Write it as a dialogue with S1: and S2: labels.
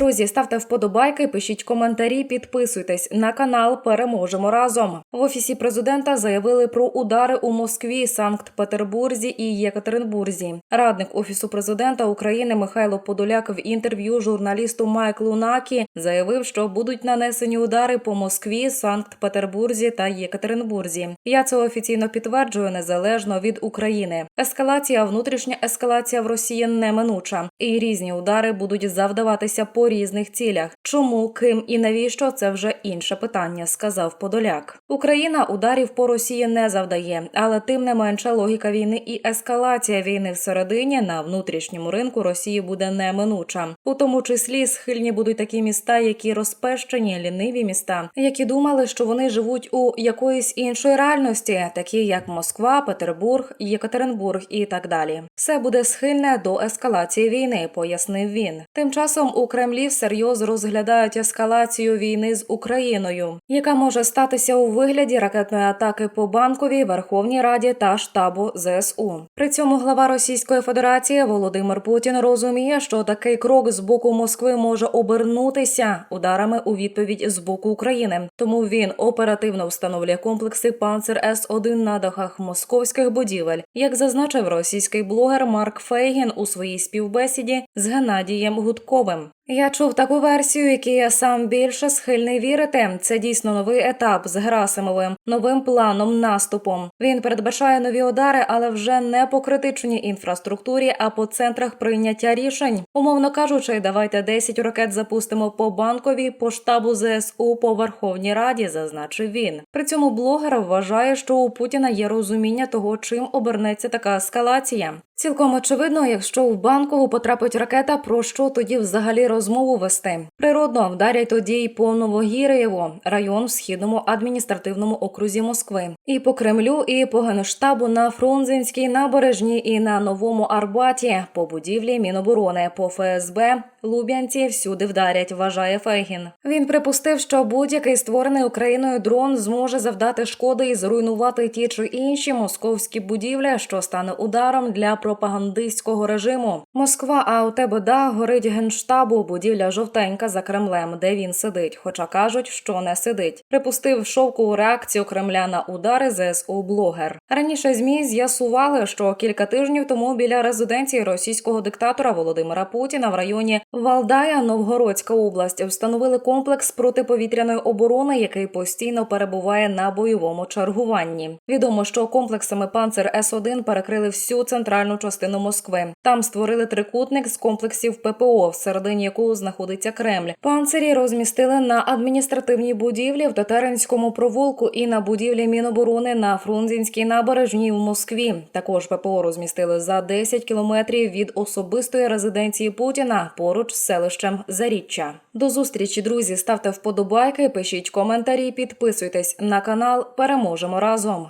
S1: Друзі, ставте вподобайки, пишіть коментарі, підписуйтесь на канал. Переможемо разом. В офісі президента заявили про удари у Москві, Санкт-Петербурзі і Єкатеринбурзі. Радник офісу президента України Михайло Подоляк в інтерв'ю журналісту Майклу Накі заявив, що будуть нанесені удари по Москві, Санкт-Петербурзі та Єкатеринбурзі. Я це офіційно підтверджую незалежно від України. Ескалація, внутрішня ескалація в Росії неминуча, і різні удари будуть завдаватися по різних цілях. Чому, ким і навіщо це вже інше питання, сказав Подоляк. Україна ударів по Росії не завдає, але тим не менше логіка війни і ескалація війни всередині на внутрішньому ринку Росії буде неминуча. У тому числі схильні будуть такі міста, які розпещені, ліниві міста, які думали, що вони живуть у якоїсь іншої реальності, такі як Москва, Петербург, Єкатеринбург і так далі. Все буде схильне до ескалації війни, пояснив він. Тим часом у Кремлі всерйоз розглядають ескалацію війни з Україною, яка може статися у вигляді ракетної атаки по банковій Верховній Раді та штабу ЗСУ. При цьому глава Російської Федерації Володимир Путін розуміє, що такий крок з боку Москви може обернутися ударами у відповідь з боку України. Тому він оперативно встановлює комплекси Панцер С 1 на дахах московських будівель, як зазначив російський блогер Марк Фейгін у своїй співбесіді з Геннадієм Гудковим. Я чув таку версію, якій я сам більше схильний вірити. Це дійсно новий етап з Герасимовим, новим планом наступом. Він передбачає нові удари, але вже не по критичній інфраструктурі, а по центрах прийняття рішень. Умовно кажучи, давайте 10 ракет запустимо по банковій, по штабу ЗСУ, по Верховній Раді, зазначив він. При цьому блогер вважає, що у Путіна є розуміння того, чим обернеться така ескалація. Цілком очевидно, якщо в банкову потрапить ракета, про що тоді взагалі розмову вести? Природно вдарять тоді й по Новогір'єву, район в східному адміністративному окрузі Москви, і по Кремлю, і по генштабу на Фрунзенській набережній, і на новому Арбаті, по будівлі Міноборони, по ФСБ, Луб'янці всюди вдарять. Вважає Фейгін. Він припустив, що будь-який створений Україною дрон зможе завдати шкоди і зруйнувати ті чи інші московські будівлі, що стане ударом для пропагандистського режиму. Москва, а у тебе да горить генштабу, будівля жовтенька за Кремлем, де він сидить. Хоча кажуть, що не сидить. Припустив шовкову реакцію Кремля на удари ЗСУ блогер. Раніше змі з'ясували, що кілька тижнів тому біля резиденції російського диктатора Володимира Путіна в районі Валдая, Новгородська область, встановили комплекс протиповітряної оборони, який постійно перебуває на бойовому чергуванні. Відомо, що комплексами Панцер С 1 перекрили всю центральну частину Москви. Там створили трикутник з комплексів ППО, всередині якого знаходиться Кремль. Панцирі розмістили на адміністративній будівлі в Татаринському провулку і на будівлі Міноборони на Фрунзенській набережній в Москві. Також ППО розмістили за 10 кілометрів від особистої резиденції Путіна поруч з селищем Заріччя. До зустрічі, друзі. Ставте вподобайки, пишіть коментарі, підписуйтесь на канал. Переможемо разом.